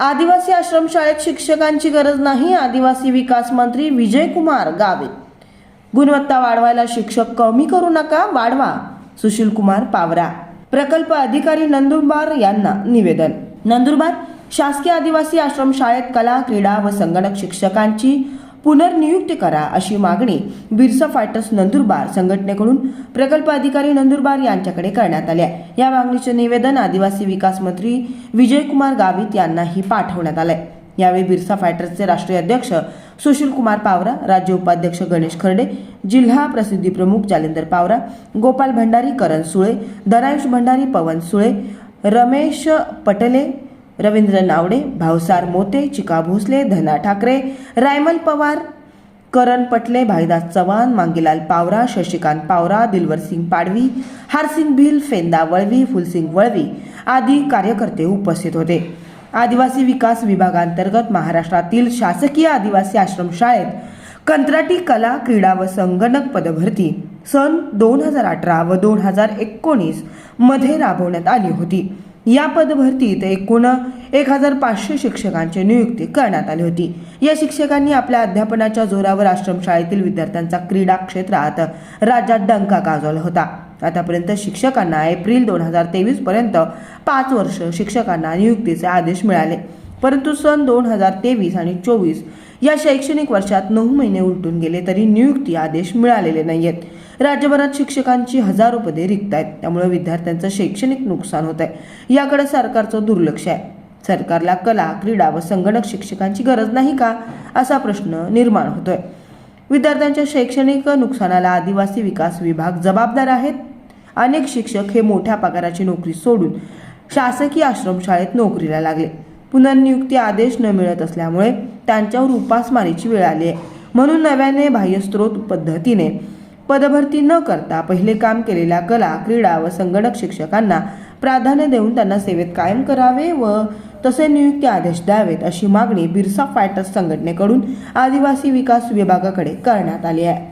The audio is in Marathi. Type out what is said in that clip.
आदिवासी आश्रमशाळेत शिक्षकांची गरज नाही आदिवासी विकास मंत्री विजयकुमार गावे. गुणवत्ता वाढवायला शिक्षक कमी करू नका वाढवा सुशील कुमार पावरा. प्रकल्प अधिकारी नंदुरबार यांना निवेदन. नंदुरबार शासकीय आदिवासी आश्रमशाळेत कला क्रीडा व संगणक शिक्षकांची पुनर्नियुक्त करा अशी मागणी बिरसा फायटर्स नंदुरबार संघटनेकडून प्रकल्प अधिकारी नंदुरबार यांच्याकडे करण्यात आल्या आहे. या मागणीचे निवेदन आदिवासी विकास मंत्री विजयकुमार गावित यांनाही पाठवण्यात आलंय यावेळी बिरसा फायटर्सचे राष्ट्रीय अध्यक्ष सुशील कुमार पावरा राज्य उपाध्यक्ष गणेश खर्डे जिल्हा प्रसिद्धी प्रमुख जालिंदर पावरा गोपाल भंडारी करण सुळे धनायुष भंडारी पवन सुळे रमेश पटले रवींद्र नावडे भावसार मोते चिका भोसले धना ठाकरे रायमल पवार करण पटले भाईदास चव्हाण मांगीलाल पावरा शशिकांत पावरा दिलवरसिंग पाडवी हारसिंग भिल फेंदा वळवी फुलसिंग वळवी आदी कार्यकर्ते उपस्थित होते. आदिवासी विकास विभागांतर्गत महाराष्ट्रातील शासकीय आदिवासी आश्रमशाळेत कंत्राटी कला क्रीडा व संगणक पदभरती सन दोन हजार अठरा व दोन हजार एकोणीसमध्ये राबवण्यात आली होती. या पदभरतीत एकूण एक हजार पाचशे शिक्षकांची नियुक्ती करण्यात आली होती. या शिक्षकांनी आपल्या अध्यापनाच्या जोरावर आश्रमशाळेतील विद्यार्थ्यांचा क्रीडा क्षेत्रात राज्यात डंका गाजवला होता. आतापर्यंत शिक्षकांना एप्रिल दोन हजार तेवीस पर्यंत पाच वर्ष शिक्षकांना नियुक्तीचे आदेश मिळाले. परंतु सन दोन हजार तेवीस आणि चोवीस या शैक्षणिक वर्षात नऊ महिने उलटून गेले तरी नियुक्ती आदेश मिळालेले नाहीयेत. राज्यभरात शिक्षकांची हजारो पदे रिक्त आहेत. त्यामुळे विद्यार्थ्यांचं शैक्षणिक नुकसान होत आहे याकडे सरकारचं दुर्लक्ष आहे. सरकारला कला क्रीडा व संगणक शिक्षकांची गरज नाही का? असा प्रश्न निर्माण होतोय. विद्यार्थ्यांच्या शैक्षणिक नुकसानाला आदिवासी विकास विभाग जबाबदार आहेत. अनेक शिक्षक हे मोठ्या पगाराची नोकरी सोडून शासकीय आश्रमशाळेत नोकरीला लागले. पुनर्नियुक्ती आदेश न मिळत असल्यामुळे त्यांच्यावर उपासमारीची वेळ आली आहे. म्हणून नव्याने बाह्यस्त्रोत पद्धतीने पदभरती न करता पहिले काम केलेल्या कला क्रीडा व संगणक शिक्षकांना प्राधान्य देऊन त्यांना सेवेत कायम करावे व तसे नियुक्ती आदेश द्यावेत अशी मागणी बिरसा फायटर्स संघटनेकडून आदिवासी विकास विभागाकडे करण्यात आली आहे.